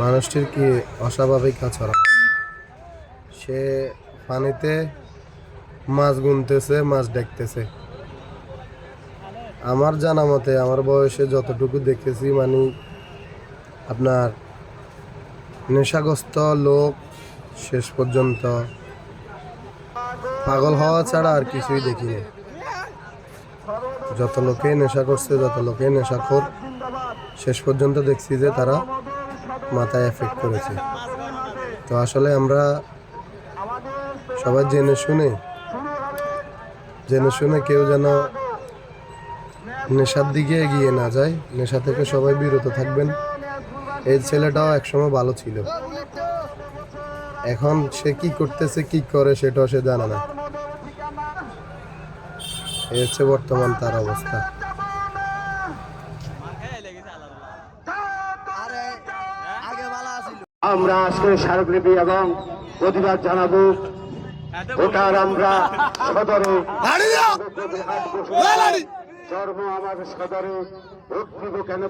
মানুষটির কি অস্বাভাবিক আচরণ? সে পানিতে মাছ গুনতেছে, মাছ দেখতেছে। আমার জানা মতে, আমার বয়সে যতটুকু দেখেছি মানে আপনার নেশাগ্রস্ত লোক শেষ পর্যন্ত পাগল হওয়া ছাড়া আর কিছুই দেখিনি। যত লোকে নেশা করছে, যত লোকে নেশাখোর, শেষ পর্যন্ত দেখছি যে তারা মাথায় এফেক্ট করেছে। তো আসলে আমরা সবাই জেনে শুনে জেনে শুনে কেউ যেন নেশার দিকে এগিয়ে না যায়। নেশা থেকে সবাই বিরত থাকবেন। এই ছেলেটাও একসময় ভালো ছিল। এখন সে কি করতেছে, কি করে সেটাও সে জানে না। এই হচ্ছে বর্তমান তার অবস্থা। আমরা আজকে স্মারকলিপি এবং প্রতিবাদ জানাব। ভোটার আমরা সদরে জন্ম আমাদের সদরে ভোট কেন?